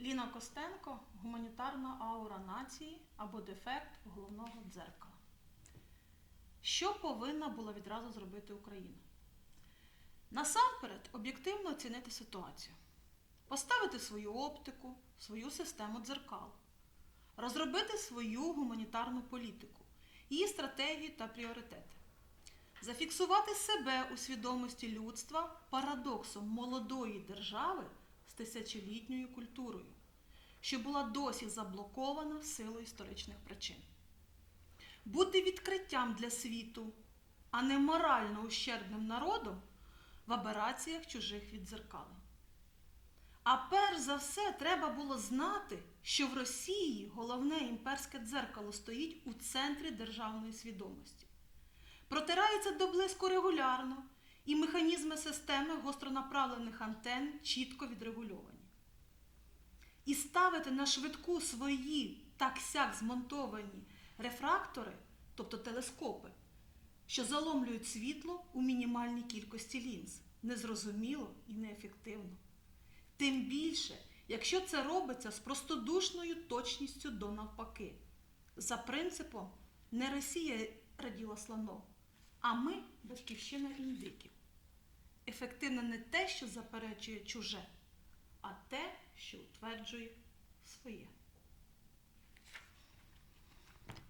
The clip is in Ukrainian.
Ліна Костенко гуманітарна аура нації або дефект головного дзеркала. Що повинна була відразу зробити Україна? Насамперед, об'єктивно оцінити ситуацію, поставити свою оптику, свою систему дзеркал, розробити свою гуманітарну політику, її стратегії та пріоритети, зафіксувати себе у свідомості людства парадоксом молодої держави тисячолітньою культурою, що була досі заблокована в історичних причин. Бути відкриттям для світу, а не морально ущербним народом в абераціях чужих віддзеркалень. А перш за все, треба було знати, що в Росії головне імперське дзеркало стоїть у центрі державної свідомості. Протирається до блиску регулярно, і механізми системи гостронаправлених антенн чітко відрегульовані. І ставити на швидку свої так сяк змонтовані рефрактори, тобто телескопи, що заломлюють світло у мінімальній кількості лінз, незрозуміло і неефективно. Тим більше, якщо це робиться з простодушною точністю до навпаки, за принципом не Росія раділа слоном, а ми батьківщина індиків. Ефективно не те, що заперечує чуже, а те, що утверджує своє.